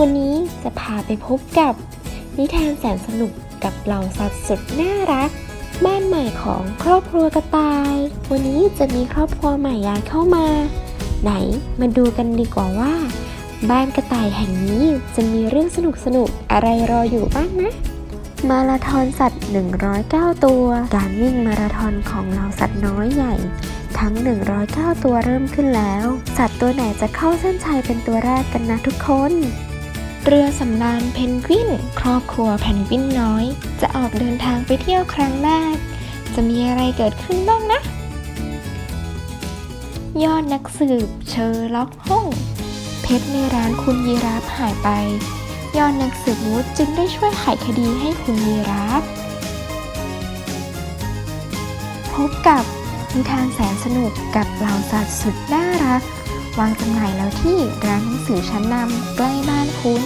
วันนี้จะพาไปพบกับนิทานแสนสนุกกับเหล่าสัตว์สุดน่ารัก บ้านใหม่ของครอบครัวกระต่าย วันนี้จะมีครอบครัวใหม่ย้ายเข้ามา ไหนมาดูกันดีกว่าว่า บ้านกระต่ายแห่งนี้จะมีเรื่องสนุกสนุกอะไรรออยู่บ้างนะ มาราธอนสัตว์ 109 ตัว การวิ่งมาราธอนของเราสัตว์น้อยใหญ่ทั้ง 109 ตัวเริ่มขึ้นแล้ว สัตว์ตัวไหนจะเข้าเส้นชัยเป็นตัวแรกกันนะทุกคน เรือสำราญเพนกวิน ครอบครัวเพนกวินน้อย จะออกเดินทางไปเที่ยวครั้งแรก จะมีอะไรเกิดขึ้นบ้างนะ ยอดนักสืบเชอร์ล็อกโฮงเพชรในร้านคุณยีราฟหายไป ยอดนักสืบวูดจึงได้ช่วยไขคดีให้คุณยีราฟพบกับนิทานแสนสนุกกับเหล่าสัตว์สุดน่ารัก วางจำหน่ายแล้วที่ร้านหนังสือชั้นนำใกล้บ้านคุณ